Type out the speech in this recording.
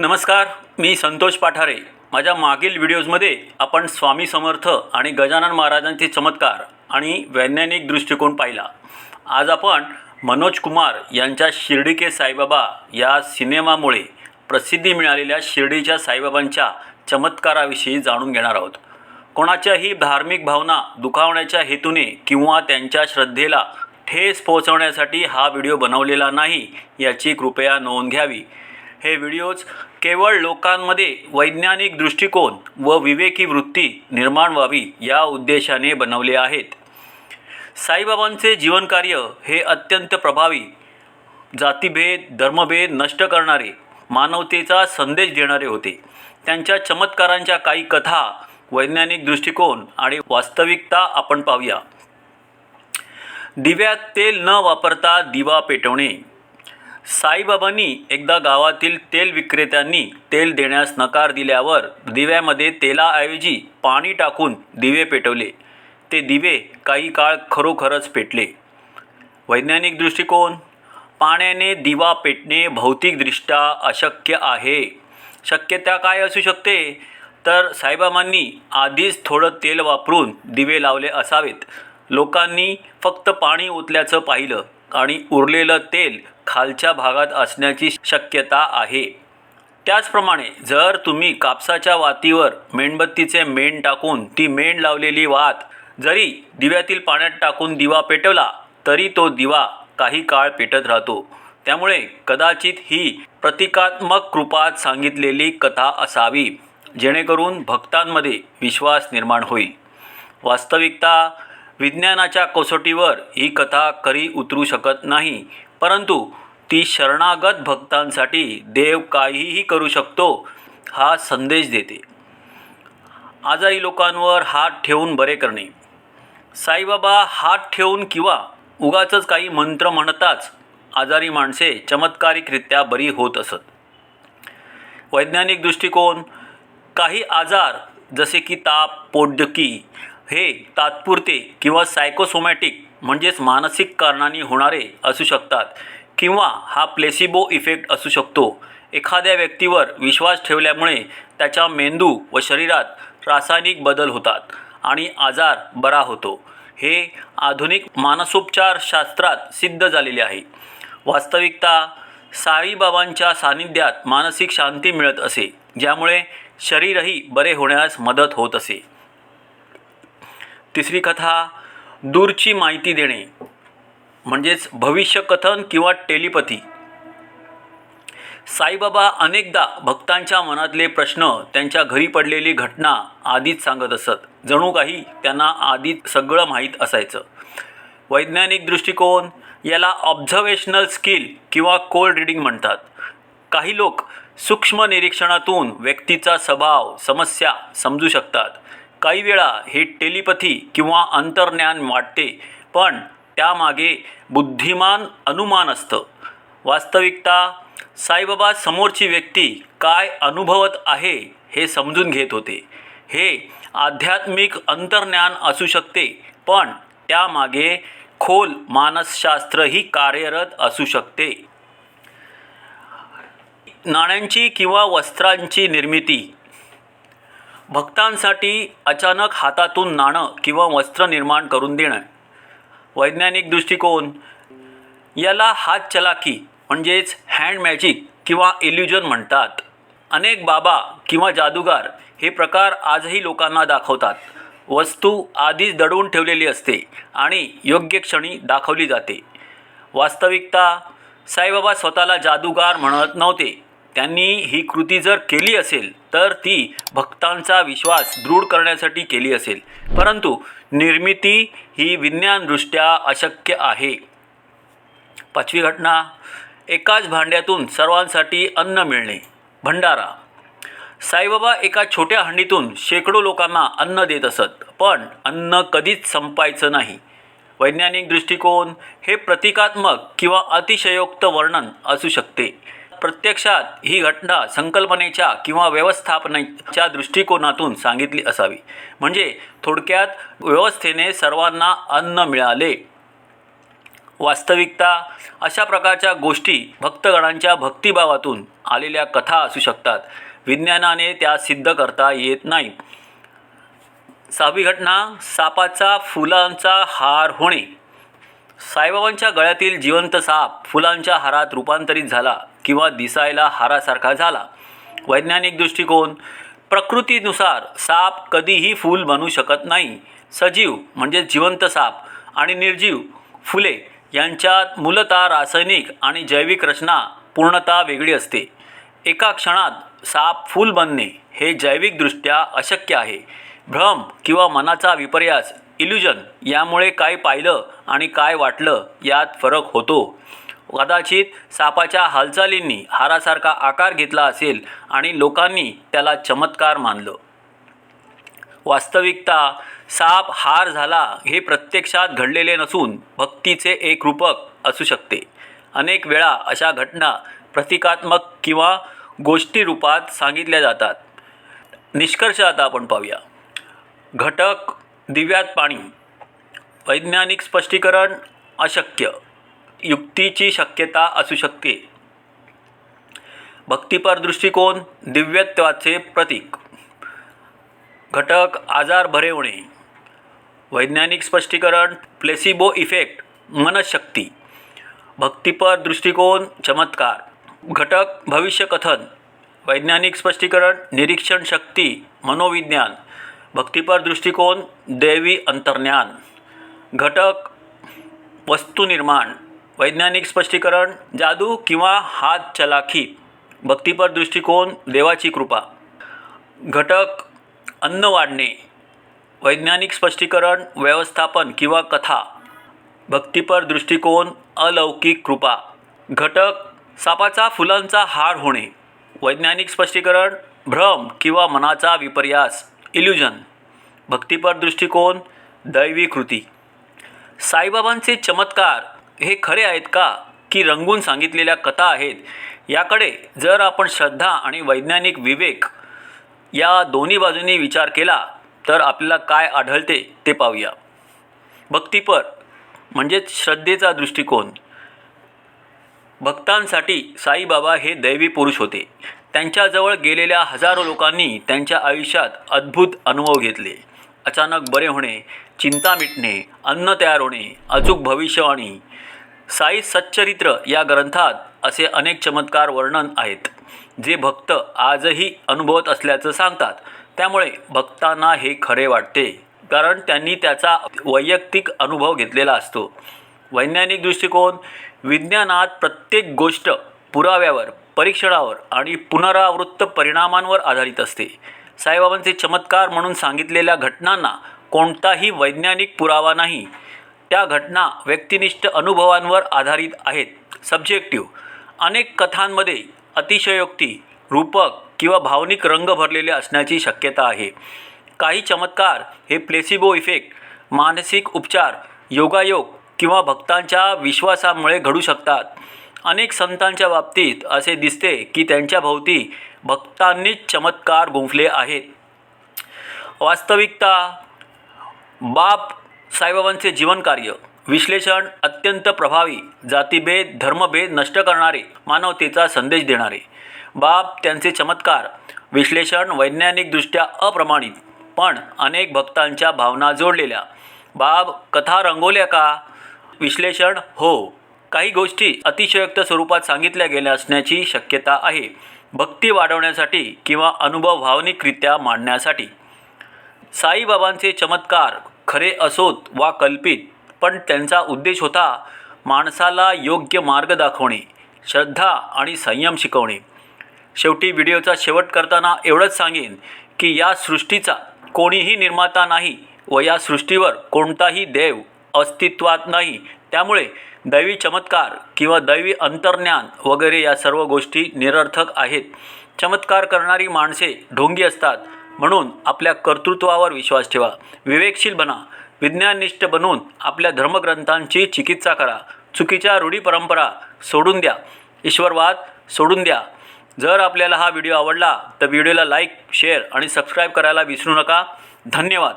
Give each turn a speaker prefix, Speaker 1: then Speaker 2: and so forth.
Speaker 1: नमस्कार मी संतोष पाठारे. माझ्या मागील व्हिडिओजमध्ये आपण स्वामी समर्थ आणि गजानन महाराजांचे चमत्कार आणि वैज्ञानिक दृष्टिकोन पाहिला. आज आपण मनोज कुमार यांच्या शिर्डी के साईबाबा या सिनेमामुळे प्रसिद्धी मिळालेल्या शिर्डीच्या साईबाबांच्या चमत्काराविषयी जाणून घेणार आहोत. कोणाच्याही धार्मिक भावना दुखावण्याच्या हेतूने किंवा त्यांच्या श्रद्धेला ठेस पोहोचवण्यासाठी हा व्हिडिओ बनवलेला नाही याची कृपया नोंद घ्यावी. हे व्हिडिओज केवळ लोकांमध्ये वैज्ञानिक दृष्टिकोन व विवेकी वृत्ती निर्माण व्हावी या उद्देशाने बनवले आहेत. साईबाबांचे जीवनकार्य हे अत्यंत प्रभावी जातीभेद धर्मभेद नष्ट करणारे मानवतेचा संदेश देणारे होते. त्यांच्या चमत्कारांच्या काही कथा वैज्ञानिक दृष्टिकोन आणि वास्तविकता आपण पाहूया. दिव्यात तेल न वापरता दिवा पेटवणे. साईबाबांनी एकदा गावातील तेल विक्रेत्यांनी तेल देण्यास नकार दिल्यावर दिव्यामध्ये तेलाऐवजी पाणी टाकून दिवे पेटवले. ते दिवे काही काळ खरोखरच पेटले. वैज्ञानिक दृष्टिकोन पाण्याने दिवा पेटणे भौतिकदृष्ट्या अशक्य आहे. शक्यता काय असू शकते? तर साईबाबांनी आधीच थोडं तेल वापरून दिवे लावले असावेत. लोकांनी फक्त पाणी ओतल्याचं पाहिलं आणि उरलेलं तेल खालच्या भागात असण्याची शक्यता आहे. त्याचप्रमाणे जर तुम्ही कापसाच्या वातीवर मेणबत्तीचे मेण टाकून ती मेण लावलेली वात जरी दिव्यातील पाण्यात टाकून दिवा पेटवला तरी तो दिवा काही काळ पेटत राहतो. त्यामुळे कदाचित ही प्रतिकात्मक कृपात सांगितलेली कथा असावी जेणेकरून भक्तांमध्ये विश्वास निर्माण होईल. वास्तविकता विज्ञानाच्या कसोटीवर ही कथा खरी उतरू शकत नाही परंतु ती शरणागत भक्तांसाठी देव काहीही करू शकतो हा संदेश देते. आजारी लोकांवर हात ठेवून बरे करणे. साईबाबा हात ठेवून किंवा उगाच काही मंत्र म्हणताच आजारी माणसे चमत्कारिकरित्या बरी होत असत. वैज्ञानिक दृष्टिकोन काही आजार जसे की ताप पोटदुखी हे तात्पुरते किंवा सायकोसोमॅटिक म्हणजेच मानसिक कारणांनी होणारे असू शकतात किंवा हा प्लेसिबो इफेक्ट असू शकतो. एखाद्या व्यक्तीवर विश्वास ठेवल्यामुळे त्याच्या मेंदू व शरीरात रासायनिक बदल होतात आणि आजार बरा होतो. हे आधुनिक मानसोपचार शास्त्रात सिद्ध झालेले आहे. वास्तविकता साईबाबांच्या सानिध्यात मानसिक शांती मिळत असे ज्यामुळे शरीरही बरे होण्यास मदत होत असे. तिसरी कथा दूरची माहिती देणे म्हणजेच भविष्यकथन किंवा टेलिपथी साईबाबा अनेकदा भक्तांच्या मनातले प्रश्न त्यांच्या घरी पडलेली घटना आधीच सांगत असत. जणू काही त्यांना आधीच सगळं माहीत असायचं. वैज्ञानिक दृष्टिकोन याला ऑब्झर्वेशनल स्किल किंवा कोल्ड रिडिंग म्हणतात. काही लोक सूक्ष्म निरीक्षणातून व्यक्तीचा स्वभाव समस्या समजू शकतात. काही वेळा हे टेलिपथी किंवा अंतर्ज्ञान वाटते पण त्यामागे बुद्धिमान अनुमान असतं. वास्तविकता साईबाबा समोरची व्यक्ती काय अनुभवत आहे हे समजून घेत होते. हे आध्यात्मिक अंतर्ज्ञान असू शकते पण त्यामागे खोल मानसशास्त्रही कार्यरत असू शकते. नाण्यांची किंवा वस्त्रांची निर्मिती भक्तांसाठी अचानक हातातून नाणं किंवा वस्त्र निर्माण करून देणं. वैज्ञानिक दृष्टिकोन याला हात चलाकी म्हणजेच हँड मॅजिक किंवा इल्युजन म्हणतात. अनेक बाबा किंवा जादूगार हे प्रकार आजही लोकांना दाखवतात. वस्तू आधीच दडवून ठेवलेली असते आणि योग्य क्षणी दाखवली जाते. वास्तविकता साईबाबा स्वतःला जादूगार म्हणत नव्हते. त्यांनी ही कृती जर केली असेल तर ती भक्तांचा विश्वास दृढ करण्यासाठी केली असेल. परंतु निर्मिती ही विज्ञानदृष्ट्या अशक्य आहे. पाचवी घटना एकाच भांड्यातून सर्वांसाठी अन्न मिळणे. भंडारा साईबाबा एका छोट्या हंडीतून शेकडो लोकांना अन्न देत असत पण अन्न कधीच संपायचं नाही. वैज्ञानिक दृष्टिकोन हे प्रतिकात्मक किंवा अतिशयोक्त वर्णन असू शकते. प्रत्यक्षात ही घटना संकल्पनेच्या किंवा व्यवस्थापनेच्या दृष्टिकोनातून सांगितली असावी. म्हणजे थोडक्यात व्यवस्थेने सर्वांना अन्न मिळाले. वास्तविकता अशा प्रकारच्या गोष्टी भक्तगणांच्या भक्तिभावातून आलेल्या कथा असू शकतात. विज्ञानाने त्या सिद्ध करता येत नाही. सहावी घटना सापाचा फुलांचा हार होणे. साईबाबांच्या गळ्यातील जिवंत साप फुलांच्या हारात रूपांतरित झाला किंवा दिसायला हारासारखा झाला. वैज्ञानिक दृष्टिकोन प्रकृतीनुसार साप कधीही फूल बनू शकत नाही. सजीव म्हणजे जिवंत साप आणि निर्जीव फुले यांच्यात मूलतः रासायनिक आणि जैविक रचना पूर्णतः वेगळी असते. एका क्षणात साप फूल बनणे हे जैविकदृष्ट्या अशक्य आहे. भ्रम किंवा मनाचा विपर्यास इल्युजन यामुळे काय पाहिलं आणि काय वाटलं यात फरक होतो. कदाचित सापाच्या हालचालींनी हारासारखा आकार घेतला असेल आणि लोकांनी त्याला चमत्कार मानलं. वास्तविकता साप हार झाला हे प्रत्यक्षात घडलेले नसून भक्तीचे एक रूपक असू शकते. अनेक वेळा अशा घटना प्रतिकात्मक किंवा गोष्टी रूपात सांगितल्या जातात. निष्कर्ष आता आपण पाहूया. घटक दिव्यात पाणी. वैज्ञानिक स्पष्टीकरण अशक्य. युक्तीची शक्यता असू शकते. भक्तिपर दृष्टिकोन दिव्यत्वाचे प्रतीक. घटक आजार बरे होणे. वैज्ञानिक स्पष्टीकरण प्लेसिबो इफेक्ट मनशक्ती. भक्तिपर दृष्टिकोन चमत्कार. घटक भविष्यकथन वैज्ञानिक स्पष्टीकरण निरीक्षण शक्ती मनोविज्ञान. भक्तिपर दृष्टिकोन दैवी अंतर्ज्ञान घटक वस्तुनिर्माण वैज्ञानिक स्पष्टीकरण जादू किंवा हात चलाखी भक्तिपर दृष्टिकोन देवाची कृपा. घटक अन्न वाढणे वैज्ञानिक स्पष्टीकरण व्यवस्थापन किंवा कथा भक्तिपर दृष्टिकोन अलौकिक कृपा. घटक सापाचा फुलांचा हार होणे वैज्ञानिक स्पष्टीकरण भ्रम किंवा मनाचा विपर्यास इल्युजन भक्तिपर दृष्टिकोन दैवी कृती. साईबाबांचे चमत्कार हे खरे आहेत का? की रंगून सांगितलेल्या कथा आहेत याकडे जर आपण श्रद्धा आणि वैज्ञानिक विवेक या दोन्ही बाजूंनी विचार केला तर आपल्याला काय आढळते ते पाहूया. भक्तिपर म्हणजेच श्रद्धेचा दृष्टिकोन. भक्तांसाठी साईबाबा हे दैवी पुरुष होते. त्यांच्याजवळ गेलेल्या हजारो लोकांनी त्यांच्या आयुष्यात अद्भुत अनुभव घेतले. अचानक बरे होणे चिंता मिटणे अन्न तयार होणे अचूक भविष्यवाणी साई सच्चरित्र या ग्रंथात असे अनेक चमत्कार वर्णन आहेत जे भक्त आजही अनुभवत असल्याचं सांगतात. त्यामुळे भक्तांना हे खरे वाटते कारण त्यांनी त्याचा वैयक्तिक अनुभव घेतलेला असतो. वैज्ञानिक दृष्टिकोन विज्ञानात प्रत्येक गोष्ट पुराव्यावर परीक्षणावर आणि पुनरावृत्त परिणामांवर आधारित असते. साईबाबांचे चमत्कार म्हणून सांगितलेल्या घटनांना कोणताही वैज्ञानिक पुरावा नाही. त्या घटना व्यक्तिनिष्ठ अनुभवांवर आधारित आहेत. सब्जेक्टिव्ह अनेक कथांमध्ये अतिशयोक्ती रूपक किंवा भावनिक रंग भरलेले असण्याची शक्यता आहे. काही चमत्कार हे प्लेसिबो इफेक्ट मानसिक उपचार योगायोग किंवा भक्तांच्या विश्वासामुळे घडू शकतात. अनेक संतांच्या बाबतीत असे दिसते की त्यांच्या भोवती भक्तांनीच चमत्कार गुंफले आहेत वास्तविकता बाप साईबाबांचे जीवनकार्य विश्लेषण अत्यंत प्रभावी जातीभेद धर्मभेद नष्ट करणारे मानवतेचा संदेश देणारे. बाप त्यांचे चमत्कार विश्लेषण वैज्ञानिकदृष्ट्या अप्रमाणित पण अनेक भक्तांच्या भावना जोडलेल्या. बाब कथा रंगवल्या का? विश्लेषण हो. काही गोष्टी अतिशयोक्त स्वरूपात सांगितल्या गेल्या असण्याची शक्यता आहे. भक्ती वाढवण्यासाठी किंवा अनुभव भावनिकरित्या मांडण्यासाठी. साईबाबांचे चमत्कार खरे असोत वा कल्पित पण त्यांचा उद्देश होता माणसाला योग्य मार्ग दाखवणे श्रद्धा आणि संयम शिकवणे. शेवटी व्हिडिओचा शेवट करताना एवढंच सांगेन की या सृष्टीचा कोणीही निर्माता नाही व या सृष्टीवर कोणताही देव अस्तित्वात नाही. त्यामुळे दैवी चमत्कार किंवा दैवी अंतर्ज्ञान वगैरे या सर्व गोष्टी निरर्थक आहेत. चमत्कार करणारी माणसे ढोंगी असतात. म्हणून आपल्या कर्तृत्वावर विश्वास ठेवा. विवेकशील बना. विज्ञाननिष्ठ बनून आपल्या धर्मग्रंथांची चिकित्सा करा. चुकीच्या रूढी परंपरा सोडून द्या. ईश्वरवाद सोडून द्या. जर आपल्याला हा व्हिडिओ आवडला तर व्हिडिओला लाईक शेअर आणि सबस्क्राईब करायला विसरू नका. धन्यवाद.